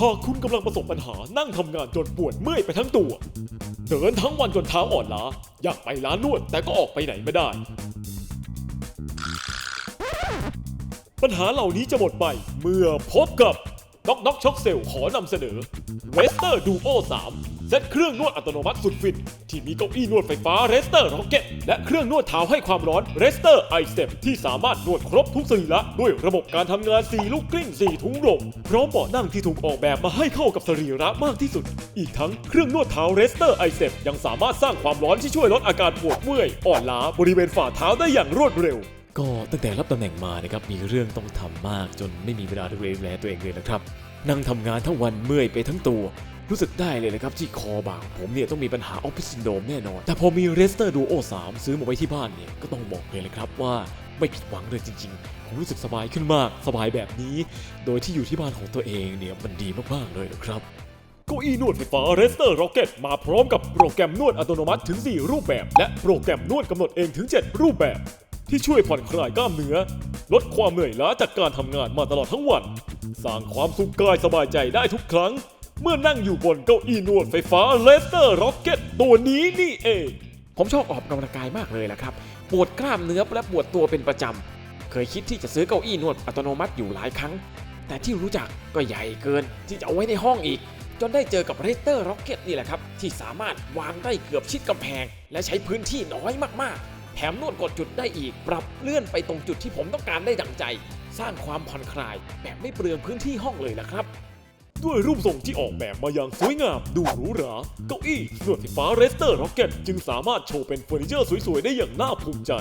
หากคุณกำลังประสบปัญหานั่งทำงานจนปวดเมื่อยไปทั้งตัว เดินทั้งวันจนเท้าอ่อนล้า อยากไปร้านนวดแต่ก็ออกไปไหนไม่ได้ ปัญหาเหล่านี้จะหมดไปเมื่อพบกับน็อกน็อกช็อกเซลขอนำเสนอเวสเตอร์ดูโอ3 เซตเครื่องนวดอัตโนมัติสุดฟิน ที่มีเก้าอี้นวดไฟฟ้า r e s t e r Rocket และเครื่องนวดเท้าให้ความร้อน r e s t e r i Step ที่สามารถนวดครบทุกสรีระด้วยระบบการทำงาน 4 ลูกกลิ้ง4ถุงลมพร้อมเบาะนั่งที่ถูกออกแบบมาให้เข้ากับสรีระมากที่สุด อีกทั้งเครื่องนวดเท้า r e s t e r i Step ยังสามารถสร้างความร้อนที่ช่วยลดอาการปวดเมื่อยอ่อนล้าบริเวณฝ่าเท้าได้อย่างรวดเร็วก็ตั้งแต่รับตำแหน่งมานะครับมีเรื่องต้องทำมากจนไม่มีเวลาดูแลตัวเองเลยนะครับ นั่งทำงานทั้งวันเมื่อยไปทั้งตัว รู้สึกได้เลยนะครับที่คอบ่างผมเนี่ยต้องมีปัญหาออฟฟิศซินโดรมแน่นอน แต่พอมี r e s t e r Duo 3ซื้อมาไว้ที่บ้านเนี่ยก็ต้องบอกเลยเลยครับว่าไม่ผิดหวังเลยจริงๆ ผมรู้สึกสบายขึ้นมากสบายแบบนี้ โดยที่อยู่ที่บ้านของตัวเองเนี่ยมันดีมากๆเลยนะครับเก้าอี้นวดไฟฟ้า r e s t e r Rocket มาพร้อมกับโปรแกรมนวดอัตโนมัติถึง 4 รูปแบบ และโปรแกรมนวดกำหนดเองถึง 7 รูปแบบ ที่ช่วยผ่อนคลายกล้ามเนื้อ ลดความเหนื่อยล้าจากการทำงานมาตลอดทั้งวัน สร้างความสุขกายสบายใจได้ทุกครั้ง เมื่อนั่งอยู่บนเก้าอี้นวดไฟฟ้า r e s t e r Rocket ตัวนี้นี่เอง ผมชอบออกกำลังกายมากเลยแหละครับ ปวดกล้ามเนื้อและปวดตัวเป็นประจำ เคยคิดที่จะซื้อเก้าอี้นวดอัตโนมัติอยู่หลายครั้ง แต่ที่รู้จักก็ใหญ่เกินที่จะเอาไว้ในห้องอีก จนได้เจอกับ r e s t e r Rocket นี่แหละครับ ที่สามารถวางได้เกือบชิดกำแพง และใช้พื้นที่น้อยมากๆ แถมนวดกดจุดได้อีก ปรับเลื่อนไปตรงจุดที่ผมต้องการได้ดังใจ สร้างความผ่อนคลายแบบไม่เปลืองพื้นที่ห้องเลยละครับ ด้วยรูปทรงที่ออกแบบมาอย่างสวยงามดูหรูหราเก้าอี้นวดไฟฟ้าเรสเตอร์ร็อกเก็ตจึงสามารถโชว์เป็นเฟอร์นิเจอร์สวยๆ ได้อย่างน่าภูมิใจ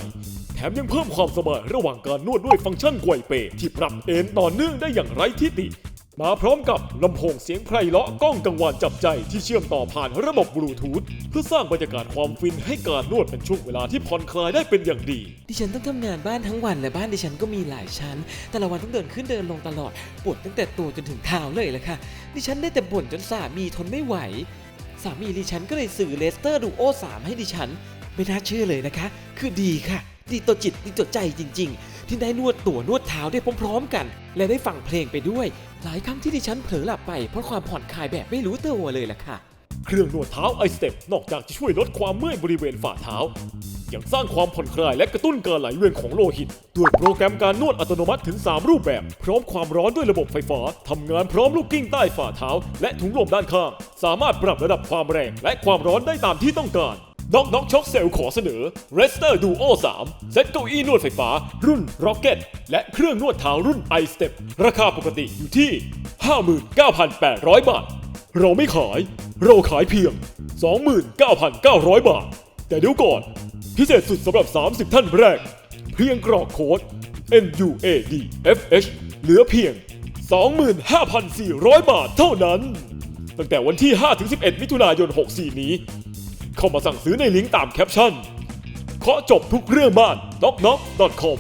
แถมยังเพิ่มความสบายระหว่างการนวดด้วยฟังก์ชันไกวเปที่ปรับเอนต่อเนื่องได้อย่างไร้ที่ติ มาพร้อมกับลำโพงเสียงไพเราะก้องกังวานจับใจที่เชื่อมต่อผ่านระบบบลูทูธเพื่อสร้างบรรยากาศความฟินให้การนวดเป็นช่วงเวลาที่ผ่อนคลายได้เป็นอย่างดี ดิฉันต้องทำงานบ้านทั้งวันและบ้านดิฉันก็มีหลายชั้น แต่ละวันต้องเดินขึ้นเดินลงตลอด ปวดตั้งแต่ตัวจนถึงเท้าเลยแหละค่ะ ดิฉันได้แต่บ่นจนสามีทนไม่ไหว สามีดิฉันก็เลยสื่อเลสเตอร์ดูโอ3ให้ดิฉัน ไม่น่าเชื่อเลยนะคะ คือดีค่ะ ดีต่อจิตดีต่อใจจริง ๆ ที่ได้นวดตัวนวดเท้าได้พร้อมๆ กัน และได้ฟังเพลงไปด้วย หลายครั้งที่ดิฉันเผลอหลับไปเพราะความผ่อนคลายแบบไม่รู้ตัวเลยล่ะค่ะ เครื่องนวดเท้าไอสเต็ปนอกจากจะช่วยลดความเมื่อยบริเวณฝ่าเท้า ยังสร้างความผ่อนคลายและกระตุ้นการไหลเวียนของโลหิต ด้วยโปรแกรมการนวดอัตโนมัติถึง 3 รูปแบบ พร้อมความร้อนด้วยระบบไฟฟ้าทำงานพร้อมลูกกิ้งใต้ฝ่าเท้า และถุงลมด้านข้าง สามารถปรับระดับความแรงและความร้อนได้ตามที่ต้องการ น็อกน็อกช็อคเซลขอเสนอ r e s t e r Duo 3 เซ็ตเก้าอี้นวดไฟฟ้า รุ่น Rocket และเครื่องนวดเท้ารุ่น i Step ราคาปกติอยู่ที่ 59,800 บาท เราไม่ขาย เราขายเพียง 29,900 บาท แต่เดี๋ยวก่อน พิเศษสุดสำหรับ 30 ท่านแรก เพียงกรอกโค้ด NUADFH เหลือเพียง 25,400 บาทเท่านั้น ตั้งแต่วันที่ 5-11 มิถุนายน 64 นี้ เข้ามาสั่งซื้อในลิงก์ตามแคปชั่นเคาะจบทุกเรื่องบ้าน knocknock.com